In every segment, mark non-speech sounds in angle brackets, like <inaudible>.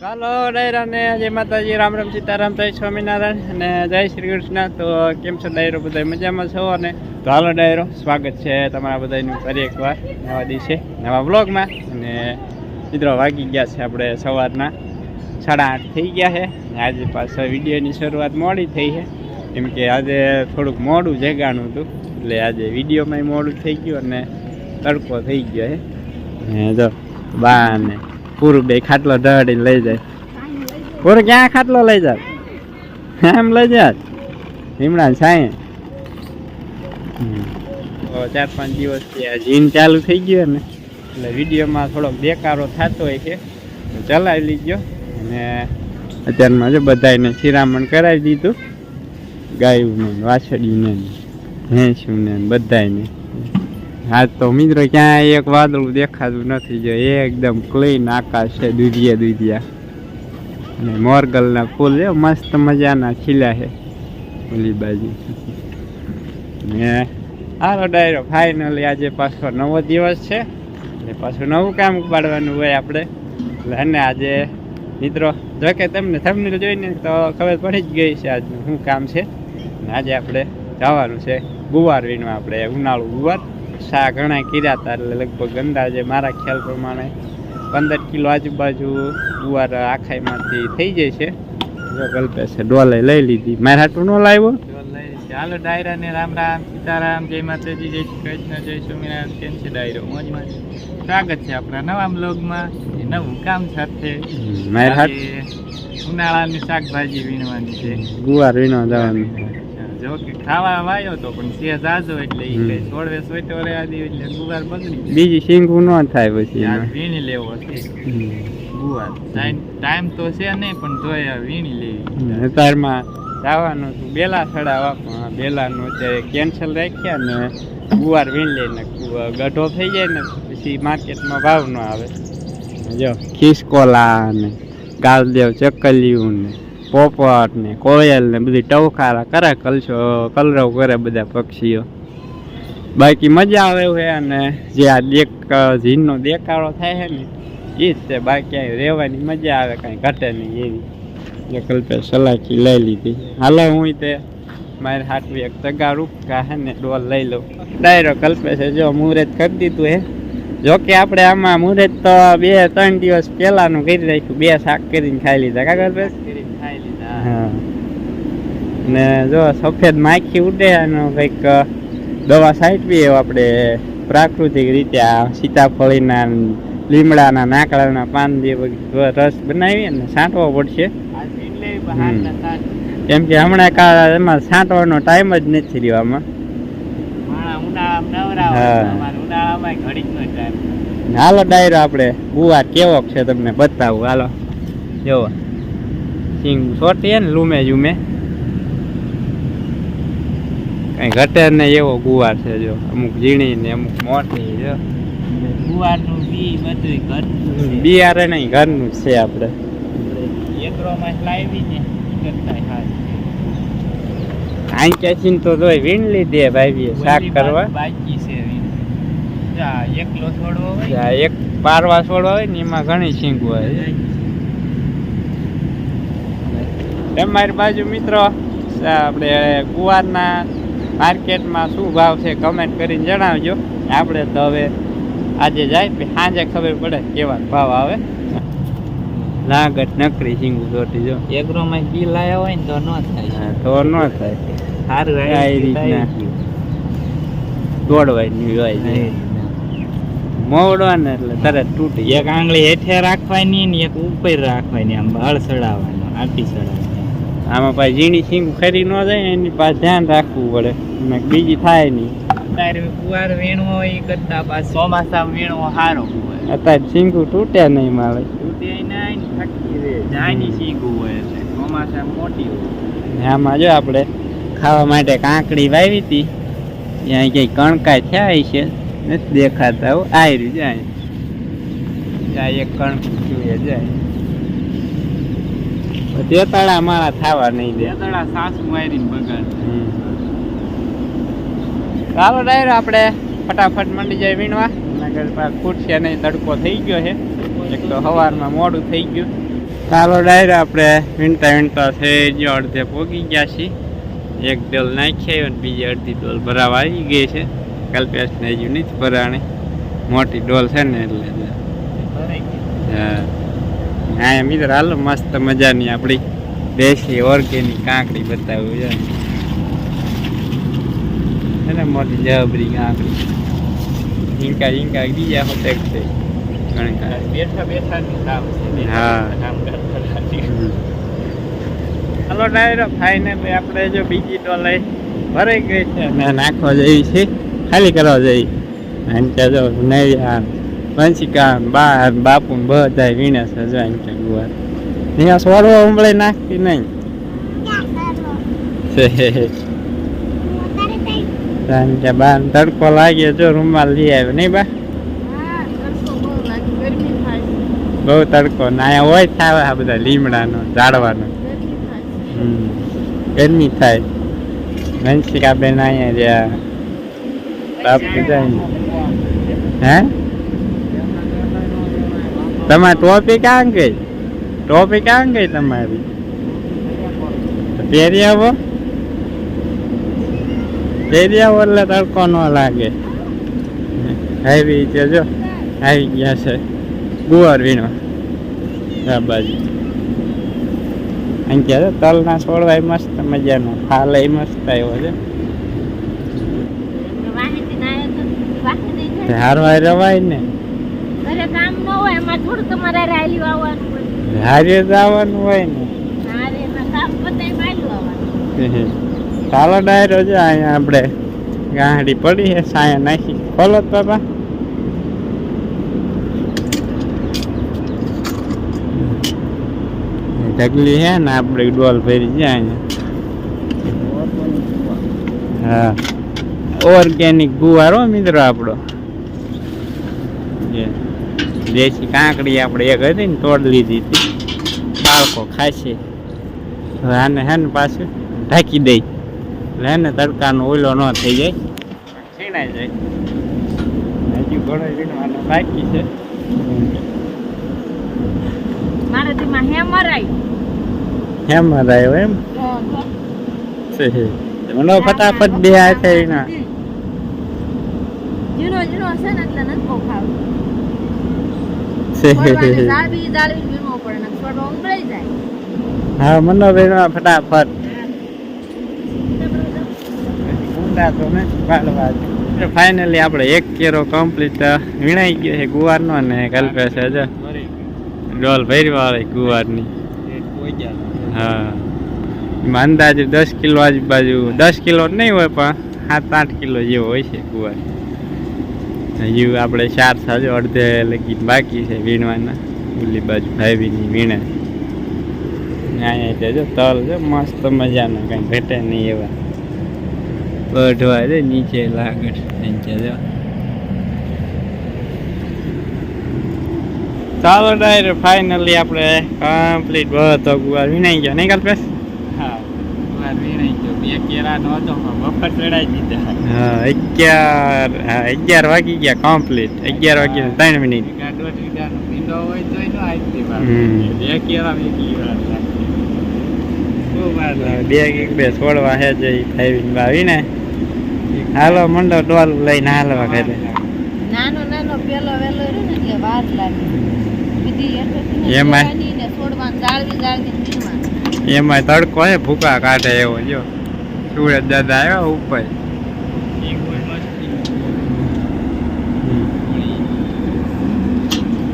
ચાલો ડાયરા ને જય માતાજી, રામ રામ સીતારામ, જય સ્વામિનારાયણ અને જય શ્રી કૃષ્ણ. તો કેમ છો ડાયરો બધા મજામાં છો? અને તો હાલો ડાયરો, સ્વાગત છે તમારા બધાનું ફરી એકવાર નવા દિવસે, નવા બ્લોગમાં અને મિત્રો, વાગી ગયા છે આપણે સવારના, સાડા આઠ થઈ ગયા છે. અને આજે પાછા વિડીયોની શરૂઆત મોડી થઈ છે. કેમ કે આજે થોડુંક મોડું જગાણું હતું, એટલે આજે વિડીયોમાં મોડું થઈ ગયું અને તડકો થઈ ગયો છે. જો, બા ને પૂરું બે ખાટલો ઢળી લઈ જાય. પૂરું ક્યાં ખાટલો લઈ જાય એમ લઈ જાય લીમડા સાંય ચાર પાંચ દિવસથી આ જીન ચાલુ થઈ ગયો ને એટલે વિડીયોમાં થોડોક બેકારો થતો હોય તો ચલાવી લીધો. અને અત્યારમાં જો બધાને શિરામણ કરાવી દીધું. ગાયું ને વાછડીને ભેંસું ને બધાને હા તો મિત્રો ક્યાંય એક વાદળું દેખાતું નથી જો એકદમ ક્લીન આકાશ છે દૂધિયા દૂધિયા. અને મોરગલના ફૂલ છે, મસ્ત મજાના ખીલ્યા છે. ઓલી બાજુ. ને હાલો ડાયરો ફાઇનલી આજે પાછો નવો દિવસ છે. એટલે પાછું નવું કામ ઉપાડવાનું હોય આપણે. એટલે અને આજે મિત્રો, જો કે તમને થમને જોઈને તો ખબર પડી જ ગઈ છે આજનું શું કામ છે. અને આજે આપણે જવાનું છે ગુવાર વીણવા આપણે ઉનાળુ ગુવાર. શા ઘણા કર્યા હતા એટલે લગભગ અંદાજે મારા ખ્યાલ પ્રમાણે પંદર કિલો આજુબાજુ ગુવાર આખાઈમાંથી થઈ જાય છે. જો ગલ્પે છે ડોલે લઈ લીધી. મારે હાટું ન લાવ્યો? ચાલો ડાયરા ને રામ રામ સીતારામ જય માતાજી જય શ્રી કૃષ્ણ જય સ્વામિનારાયણ કેમ છે ડાયરો? મોજમાં. સ્વાગત છે આપણા નવા બ્લોગમાં. એ નવું કામ સાથે. ઉનાળાની શાકભાજી વીણવાની છે. ગુવાર વીણવા જવાનું જો કે ખાવા વાયો તો પણ સેજ જાજો એટલે ઈ. કઈ છોડવે સોઈટો રહ્યા દી એટલે ગુવાર બગડી બીજી શીંગું ન થાય પછી. વીણી લેવો છે. ગુવાર. ટાઈમ તો છે નહીં પણ તોય વીણી લેવી. અત્યારમાં જવાનું હતું. બેલા ચડાવવા પણ બેલાનું અત્યારે કેન્સલ રાખ્યા ને ગુવાર વીણ લઈને ગઢો થઈ જાય ને પછી માર્કેટમાં ભાવ ન આવે. જો ખિસકોલા ને ગાલદેવ ચકલિયું ને પોપટ ને કોયલ ને બધી ટવખારા કરે, કલશો, કલરવ કરે બધા પક્ષીઓ. બાકી મજા આવે છે અને જે આ દેખ, ઝીણનો દેખાડો થાય છે ને એ જ છે. બાકી રહેવાની મજા આવે, કાંઈ ઘટે નહીં એવી. જે કલ્પે સલાકી લઈ લીધી. હાલો, હું તે મારે હાટવી એક તગારું કા હે ને, ડોલ લઈ લઉં. ડાયરો કલ્પે છે જો મુહૂર્ત કરી દીધું હે. જોકે આપણે આમાં મુહૂર્ત તો બે ત્રણ દિવસ પહેલાનું કરી રાખ્યું, બે શાક કરીને ખાઈ લીધા. કા પેસ લીધા હા. ને જો સફેદ માખી ઉડે અને કંઈક દવા એવું આપણે પ્રાકૃતિક રીતે આ સીતાફળીના લીમડાના નાકડાના પાન જે રસ બનાવી ને છાંટવો પડશે. કેમ કે હમણાં કા એમાં છાંટવાનો ટાઈમ જ નથી રહ્યો આમાં. ટાઈમ હાલો ડાયરો આપણે ગુવાર કેવો છે તમને બતાવું હાલો. જોવો. સિંગ છોટી ને લૂમે જુમે. કઈ ઘટે ને એવો ગુવાર છે જો. અમુક ઝીણી ને અમુક મોટી જો ગુવારનું બી બધું ઘરનું. બિયારે નહીં ઘરનું જ છે આપણે. એગ્રોમાં લાવી ને આઈ ક્યાંથી તો જોઈ વીણ લીધી ભાઈ શાક કરવા. બાકી છે વીણ. એકલો છોડવો હોય એક પારવા છોડવા હોય ને એમાં ઘણી સિંગ હોય. તમારી બાજુ મિત્રો આપણે કુવારના માર્કેટમાં શું ભાવ છે કમેન્ટ કરીને જણાવજો. આપણે તો હવે આજે જાય સાંજે ખબર પડે કેવા ભાવ આવે. લાગત નકરી સિંગુ ચોટી જો. એગ્રોમાં બી લાયા હોય ને તો ન થાય. તો ન થાય. સારું આ એ રીતના. હોય છે. ને એટલે તરત તૂટી એક આંગળી હેઠે રાખવાની ને એક ઉપર રાખવાની આમ હળ ચડાવવાનો આટી ચડાવવાની. આમાં પાછી ઝીણી સિંગ ખરી ન જાય એની પાસે ધ્યાન રાખવું પડે. અને બીજી થાય નહીં. અત્યારે કુવાર વીણવો હોય એ કરતા પાછું. ચોમાસા વીણવો સારો હોય અત્યારે સિંગુ તૂટે નહીં મારે. તૂટે નહીં થકી રહે. જાની શીખવું હોય એટલે ચોમાસામાં મોટી હોય. ને આમાં જો આપણે ખાવા માટે કાંકડી વાવી હતી ત્યાં ક્યાંય કણકાય થયા છે નથી દેખાતા હો. આયરી જાય. ત્યાં એક કણક જોઈએ જાય. તેતાળા મારા થાવા નહીં દે. દેતળા સાસુ મારી બગાડ. ચાલો ડાયરો આપણે ફટાફટ મંડી જાય વીણવા. નગર ફૂટશે નહીં તડકો થઈ ગયો છે. એક તો સવારમાં મોડું થઈ ગયું. ચાલો ડાયરો આપણે વીણતા વીણતા છે જો અડધે પોગી ગયા છીએ. એક ડોલ નાખી અને બીજી અડધી ડોલ ભરાવા આવી ગઈ છે. કલ્પેશને હજુ નથી ભરાણી. મોટી ડોલ છે ને એટલે. હા. હા મિત્ર હાલો મસ્ત મજાની આપણી દેશી ઓર્ગેનિક કાંકડી બતાવું છે. ને મોટી જબરી કાંકડી. ઈંકા ઈંકા બીજા હોતે છે. બેઠા બેઠા નું કામ છે. હા. હાલો ડાયરો ફાઇનલી આપણે જો બીજી ડોલ ભરાઈ ગઈ છે. અને નાખવા જઈ છે. ખાલી કરવા જઈ અને ત્યાં જો નૈયા વંશિકા બા બાપુ ને બધા વીણે એમ કે ગુવાર અહીંયા સોડવો ઉંબળે નાખતી નહીં કારણ કે બા તડકો લાગ્યો જો રૂમાલ લઈ આવ્યો નહીં બા બહુ તડકો ને હોય થાય આ બધા લીમડાનો ઝાડવાનો હમ. ગરમી થાય વંશિકા બેન અહીંયા રહ્યા બાપુ જાય હે તમારી ટોપી ક્યાં ગઈ? ટોપી ક્યાં ગઈ તમારી? પહેરી આવો. પહેરી આવો એટલે તડકો ન લાગે. આવી છે જો. આવી ગયા છે. ગુવાર વીણો. આ બાજુ. અહીં ક્યારે તલના છોડવાય મસ્ત મજાનો. ફાલે મસ્ત આવ્યો છે. હારવાય રવાય ને. ઘરે કામ ન હોય એમાં થોડું તમારે રાયલી વાવવાનું હોય. હારે જવાનું હોય ને. હારે એમાં કામ પતાય માયલું આવવાનું. ચાલો ડાયરો છે અહીંયા આપણે ગાંહડી પડી છે સાયા નાખી. ખોલો બાપા. ઢગલી છે ને આપણે ડોલ ફેરી છે અહીંયા. હા. ઓર્ગેનિક ગુવારો મિત્રો આપણો. જે દેશી કાંકડી આપણે એક હતી ને તોડ લીધી હતી. બાળકો ખાશે. હવે આને હે ને પાછું ઢાંકી દઈ. એટલે હે ને તડકાનો ઓઈલો ન થઈ જાય. છીણાઈ જાય. હજી ઘણો વીણવાનો બાકી છે. હેમર એમ? આવ્યો એમ છે મને ફટાફટ બે હાથે વીણા ઝીણો ઝીણો છે ને એટલે નથી ખાવું છે છોડવાની જાળવી જાળવી વીણવો પડે ને છોડવો ઉંગળાઈ જાય હા મને ફટાફટ. ઊંડા તો ને વાળવા ફાઇનલી આપણે એક કેરો કમ્પ્લીટ વીણાઈ ગયો છે ગુવારનો ને કલ્પેશ છે ડોલ ભરી વાળી ગુવારની. હા. એમાં અંદાજે દસ કિલો આજુબાજુ દસ કિલો નહીં હોય પણ સાત આઠ કિલો જેવો હોય છે ગુવાર. હજુ આપણે ચાર સાજો, અડધે લગી બાકી છે વીણવાના. ઓલી બાજુ ભાઈની વીણે. અહીંયા જો તલ છે, મસ્ત મજાના, કંઈ ઘટે નહીં એવા. બઢવા છે, નીચે લાગડ જો. ચાલો ડાયરે ફાઇનલી આપણે કમ્પ્લીટ બધો ગુવાર વિનાઈ ગયા, નહીં પેસ હા. વાર વીણાઈ ગયો બે કેરાનો હતો પણ મફત વેડાઈ દીધા. હા અગિયાર હા અગિયાર વાગી ગયા કમ્પ્લીટ અગિયાર વાગીને ત્રણ મિનિટ દોઢ વીઘાનો ભીંડો હોય આજથી બે. બે છોડવા હે જઈ વાવીને હાલો મંડો ડોલ લઈને હાલવા ખાતે નાનો નાનો પેલો વેલો રહ્યો ને એટલે વાર લાગે. બીજી એમાં? જાળવી જાળવી એમાં તડકો હે ભૂકા કાઢે એવો જો. સુરત દાદા આવ્યો ઉપર.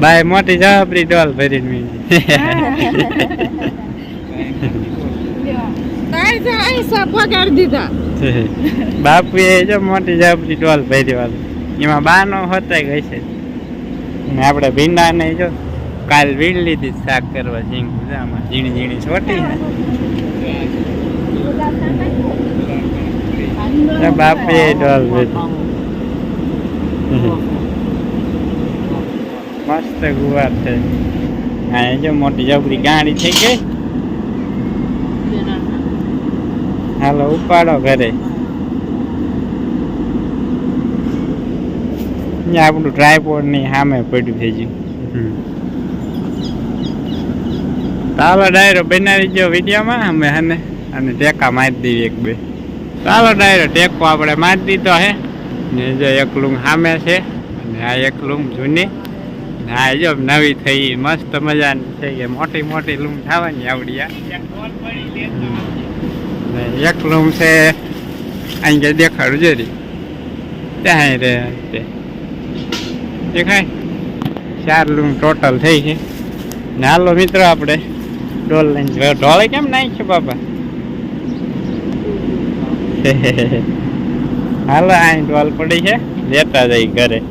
બાય મોટી જવાબરી ડોલ ભરીને વીણી. બાપુ <laughs> બાપુએ જો મોટી જવાબરી ડોલ ભરી વાળું. એમાં બાનો હોતા ગઈ છે. ને આપણે ભીંડા ને જો કાલ વીણ લીધી શાક કરવા ઝીંગ આમાં ઝીણી ઝીણી છોટી બાપે ડોલ મસ્ત ગુવાર છે. હા જો મોટી જબરી ગાડી થઈ ગઈ. હાલો, ઉપાડો ઘરે. આપણું ટ્રાયપોડની સામે પડ્યું થઈ ગયું ચાલો ડાયરો બનાવી ગયો વિડીયોમાં, અમે હને, અને ટેકા મારી દઈએ એક બે. ચાલો ડાયરો ટેકો આપણે મારી દીધો હે, ને જો એક લૂમ સામે છે, અને આ એક લૂમ જૂની. ને આ જો નવી થઈ, મસ્ત મજાની છે કે મોટી મોટી લૂમ થવાની આવડી એક લૂમ છે, અહીં કે દેખાડું જરી ત્યાં રે દેખાય? ચાર લૂમ ટોટલ થઈ છે. ને હાલો મિત્રો આપણે ડોલ લઈને ઢોળે કેમ નાખ્યું બાપા? હાલો અહીં ડોલ પડી છે. લેતા જઈ ઘરે.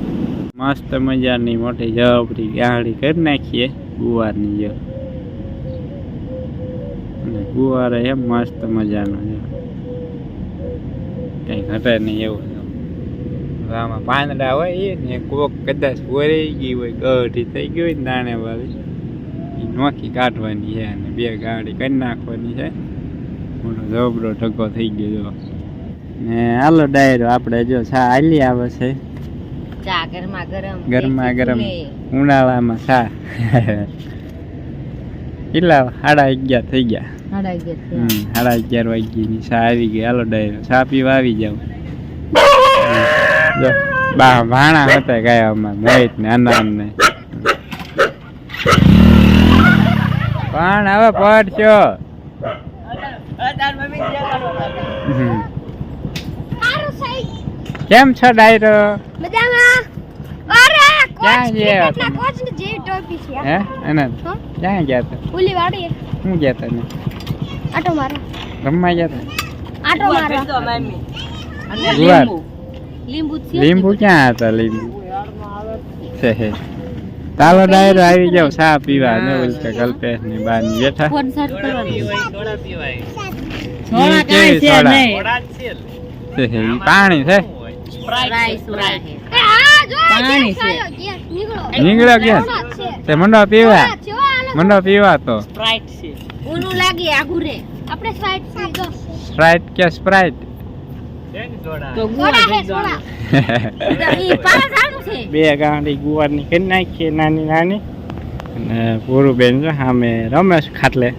મસ્ત મજાની મોટી જબરી ગાડી કરી નાખીએ ગુવારની જો. અને ગુવાર એમ મસ્ત મજાનો છે. કઈ ઘટે નહીં એવું. આમાં પાંદડા હોય એ ને કોક કદાચ વરાઈ ગઈ હોય, ગઢી થઈ ગઈ હોય દાણે વાળી નોખી કાઢવાની છે અને બે ગાડી કરી નાખવાની છે. મોટો જબરો ઢગો થઈ ગયો જો. ને હાલો ડાયરો આપણે જો છા હાલી આવે છે. ગરમા ગરમ ગરમા. ગરમ ઉનાળામાં છા. કેટલા સાડા અગિયાર થઈ ગયા. સાડા અગિયાર વાગ્યાની ચા આવી ગઈ. હાલો ડાયરો ચા પીવા આવી જાવ જો બા ભાણા હતા ગયા અમાર મોહિત ને અનામ ને. પણ હવે પડશો. કેમ છો ડાયરો? ક્યાં ગયા હે? અનંત ક્યાં ગયા હતા? ઓલી વાડી ગયા હતા ને આટો મારો રમવા ગયા આટો મારો. લીંબુ. લીંબુ ક્યાં હતા લીંબુ? છે ચાલો ડાયરો આવી જાવ ચા પીવા. ને ઓલી કે કલ્પેશની બારની બેઠા. ફોન સર્ચ કરવાનો. પીવાય સોડા? જ છે છે હે, ઈ પાણી છે? રાઈસ વાળા છે એ હા જો પાણી ગેસ છે. છે. તે મંડો પીવા? છે, મંડો પીવા તો? લાગે આપણે સ્પ્રાઇટ કે સ્પ્રાઇટ <laughs> બે ગાંડી ગુવારની કરી નાખીએ નાની નાની. અને પૂરું બેન જો સામે રમેશ ખાટલે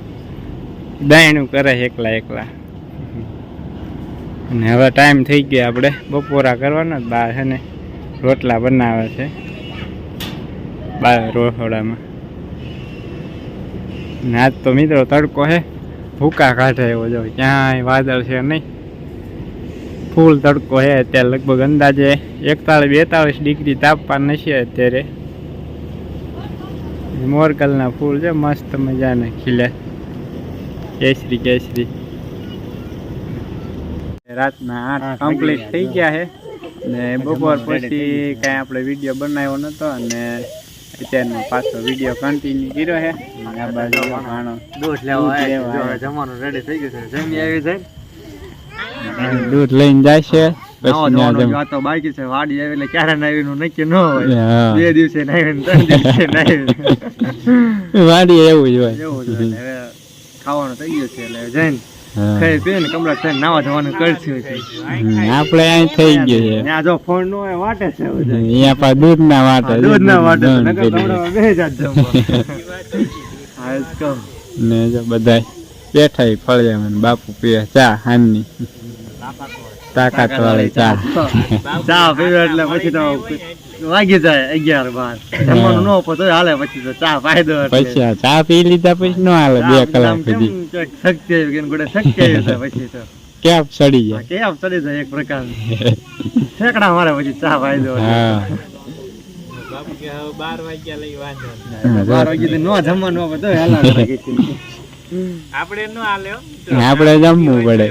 દહીણું કરે છે એકલા એકલા. અને હવે ટાઈમ થઈ ગયો આપણે. બપોરા કરવાનો જ બહાર છે ને. રોટલા બનાવે છે. બહાર રસોડામાં ને આજ તો મિત્રો તડકો છે. ભૂકા કાઢે એવો જો. ક્યાંય વાદળ છે નહીં. ફૂલ તડકો છે અત્યારે લગભગ અંદાજે એકતાળીસ બેતાળીસ ડિગ્રી તાપમાન છે અત્યારે. મોરકલના ફૂલ છે મસ્ત મજાના ખીલે. કેસરી કેસરી. રાતના આઠ કમ્પ્લીટ થઈ ગયા છે. ને બપોર પછી કાંઈ આપણે વીડિયો બનાવ્યો નહોતો અને અત્યારનો પાછો વીડિયો કન્ટિન્યુ કર્યો છે. આ બાજુ દૂધ લેવા જમવાનું રેડી થઈ ગયું છે. જમી આવી જાય દૂધ લઈને જાય છે તો બાકી છે વાડી આવી એટલે ક્યારે નાવીનું નક્કી ન હોય. બે દિવસે નાવીને ત્રણ દિવસે નાવી <laughs> વાડી એવું જ હોય. એવું છે એટલે હવે ખાવાનું થઈ ગયું છે એટલે જઈને આપણે અહીં થઈ ગયું છે. દૂધ ના વાટે દૂધ ના વાટે બધા બેઠા ફળિયા બાપુ પીએ ચા હાનની. તાકાત વાળી ચા. ચા પીવે એટલે પછી તો વાગી જાય અગિયાર બાર. જમવાનું ન હોય હાલે પછી તો ચા ફાયદો પછી ચા પી લીધા પછી ન હાલે બે કલાક સુધી. શક્તિ આવી ગઈ ગોડે શક્તિ આવી જાય પછી તો. કેપ સડી જાય? કેપ ચડી જાય એક પ્રકાર ઠેકડા મારે પછી ચા ફાયદો એટલે. હા. બાર વાગ્યા લઈ વાંધો બાર વાગ્યા ન જમવાનું હોય તોય હાલા કે આપણે નો હાલે આપણે જમવું પડે.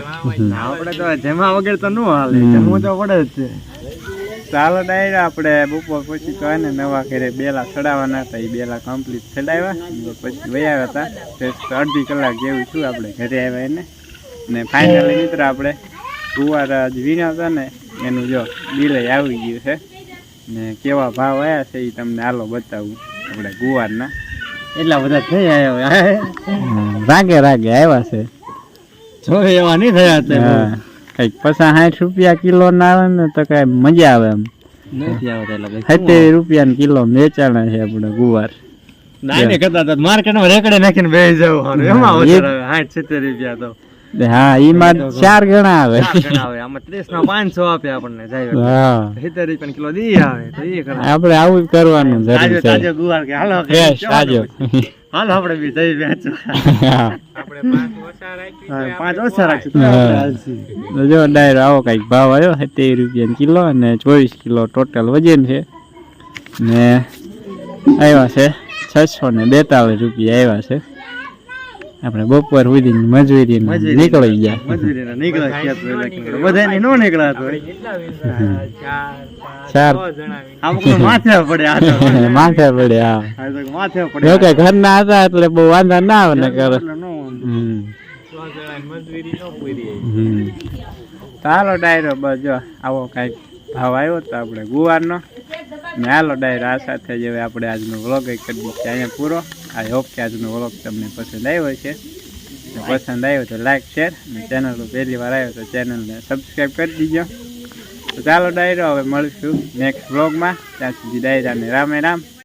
આપણે તો જમવા વગર તો નો હાલે જમવું તો પડે જ છે. ચાલો ડાયરો આપણે બપોર પછી તો ને નવા ઘરે બેલા ચડાવવાના હતા એ બેલા કમ્પ્લીટ ચડાવ્યા. પછી વયા હતા. અડધી કલાક જેવું છું આપણે ઘરે આવ્યા એને. ને ફાઇનલી મિત્ર આપણે ગુવારા જ વીણા હતા ને એનું જો બિલે આવી ગયું છે. ને કેવા ભાવ આવ્યા છે એ તમને હાલો બતાવું આપણે ગુવારના. એટલા બધા થઈ આવ્યા રાગે રાગે આવ્યા છે. જો એવા નહીં થયા હા. કંઈક પચાસ સાઠ રૂપિયા કિલો ના આવે ને તો કઈ મજા આવે એમ. નથી રૂપિયા ને કિલો વેચાણા છે આપણે ગુવાર. ના કરતા માર્કેટમાં રેકડે નાખીને બે જવું એમાં સાઠ સિત્તેર રૂપિયા તો. હા એમાં ચાર ગણા આવે. આમાં ત્રીસ ના પાંચસો આપે આપણને જાય હા. કિલો દી આવે તો આપણે આવું કરવાનું જરૂર તાજો છે ગુવાર કે હાલો તાજો. હાલો આપણે બી જઈ વેચવા પાંચ ઓછા. રાખશું જો ડાયરો આવો કંઈક ભાવ આવ્યો સત્યાવીસ રૂપિયા કિલો અને ચોવીસ કિલો ટોટલ વજન છે. ને આવ્યા છે છસો ને બેતાલીસ રૂપિયા આવ્યા છે. આપણે બપોર સુધી મજૂરી મજૂરી નીકળી ગયા. મજૂરી નીકળ્યા ખેત નો નીકળ્યા. ચાર માથે પડે <laughs> માથે પડે હા. માથે પડે. જો કે ઘરના હતા એટલે બહુ વાંધા ના આવે ને કરે હાલો ડાયરો બસ જો આવો કાંઈક ભાવ આવ્યો તો આપણે ગુવારનો. ને હાલો ડાયરો આ સાથે જ હવે આપણે આજનો વ્લોગ કરી દઈએ. અહીંયા પૂરો. આઈ હોપ કે આજનો વ્લોગ તમને પસંદ આવ્યો છે પસંદ આવ્યો તો લાઈક શેર અને ચેનલ પહેલી વાર આવ્યો તો ચેનલને સબસ્ક્રાઈબ કરી દીજો. તો ચાલો ડાયરો, હવે મળીશું નેક્સ્ટ વ્લોગમાં ત્યાં સુધી ડાયરાને રામે રામ.